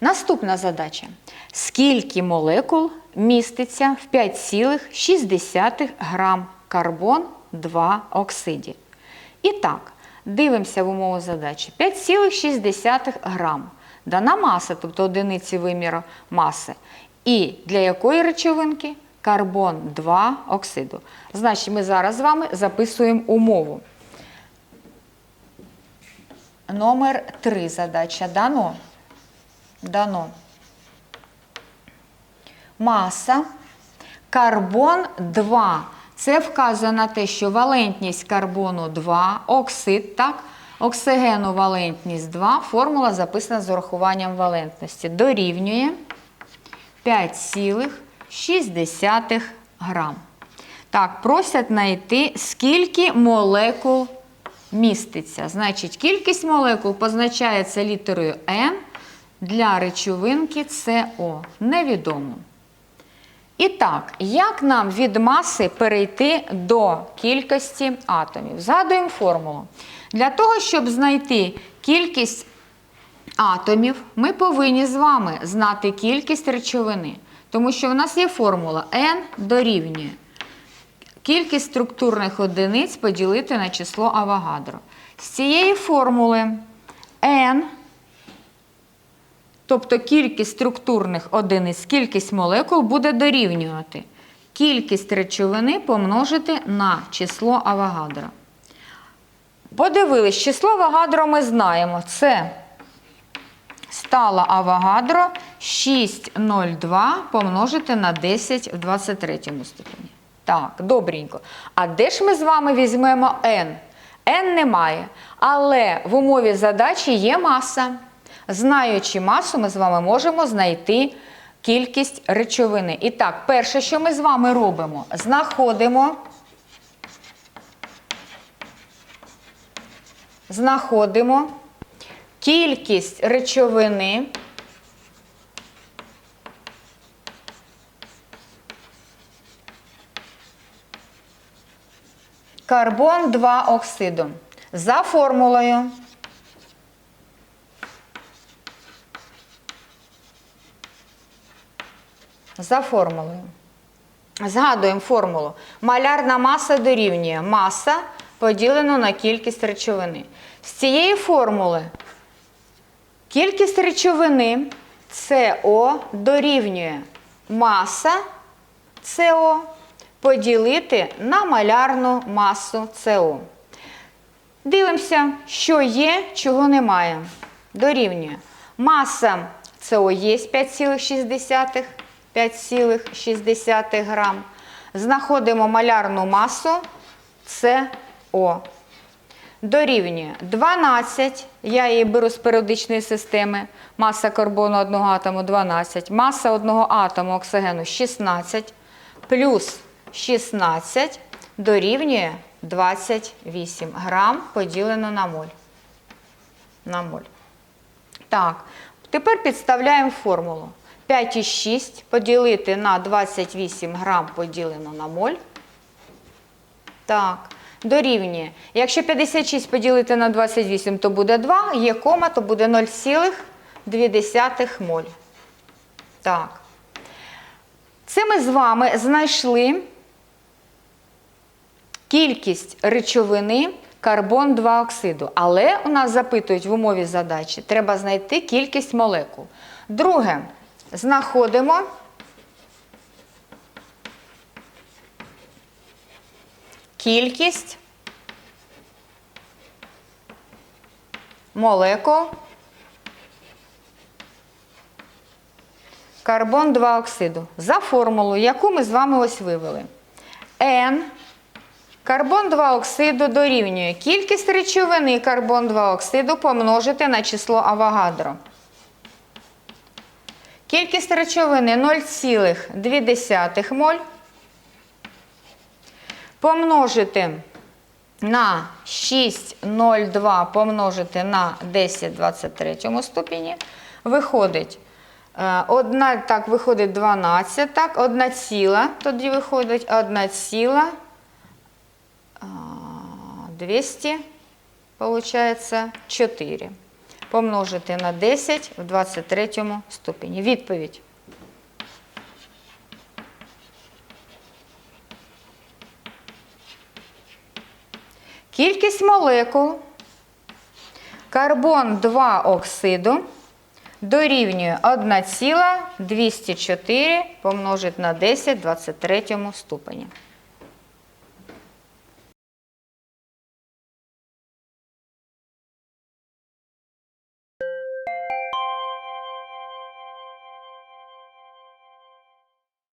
Наступна задача. Скільки молекул міститься в 5,6 грам карбон 2 оксиді? І так, дивимося в умову задачі. 5,6 грам. Дана маса, тобто одиниці виміру маси. І для якої речовинки? Карбон 2 оксиду. Значить, ми зараз з вами записуємо умову. Номер 3 задача дано. Дано. Маса карбон 2. Це вказує на те, що валентність карбону 2, оксид, так, оксигену валентність 2. Формула записана з урахуванням валентності. Дорівнює 5,6 грам. Так, просять знайти, скільки молекул міститься. Значить, кількість молекул позначається літерою N для речовинки СО. Невідомо. І так, як нам від маси перейти до кількості атомів? Згадуємо формулу. Для того, щоб знайти кількість атомів, ми повинні з вами знати кількість речовини. Тому що в нас є формула N дорівнює. Кількість структурних одиниць поділити на число Авогадро. З цієї формули N, тобто кількість структурних одиниць, кількість молекул буде дорівнювати. Кількість речовини помножити на число Авогадро. Подивились, число Авогадро ми знаємо. Це стала Авогадро 6,02 помножити на 10 в 23 ступені. Так, добренько. А де ж ми з вами візьмемо n? n немає. Але в умові задачі є маса. Знаючи масу, ми з вами можемо знайти кількість речовини. І так, перше, що ми з вами робимо, знаходимо. Знаходимо кількість речовини. Карбон 2 оксиду. За формулою. За формулою. Згадуємо формулу. Малярна маса дорівнює маса поділено на кількість речовини. З цієї формули кількість речовини СО дорівнює маса СО поділити на малярну масу СО. Дивимося, що є, чого немає. Дорівнює. Маса СО є 5,6 5,6 грам. Знаходимо малярну масу СО. Дорівнює 12, я її беру з періодичної системи, маса карбону одного атому 12, маса одного атому оксигену 16, плюс 16 дорівнює 28 грам поділено на моль. На моль. Так, тепер підставляємо формулу. 5,6 поділити на 28 грам поділено на моль. Так, дорівнює. Якщо 56 поділити на 28, то буде 2, є кома, то буде 0,2 моль. Так. Це ми з вами знайшли кількість речовини карбон 2 оксиду. Але у нас запитують в умові задачі, треба знайти кількість молекул. Друге, знаходимо кількість молекул карбон 2 оксиду за формулою, яку ми з вами ось вивели. N карбон 2 оксиду дорівнює кількість речовини карбон 2 оксиду помножити на число Авогадро. Кількість речовини 0,2 моль помножити на 6,02 помножити на 10 в 23 ступені виходить е, одна, так, виходить 12, так, одна ціла, тоді виходить одна ціла а, 200, получається 4. Помножити на 10 в 23 ступені. Відповідь. Кількість молекул карбон 2 оксиду дорівнює 1,204 помножити на 10 в 23 ступені.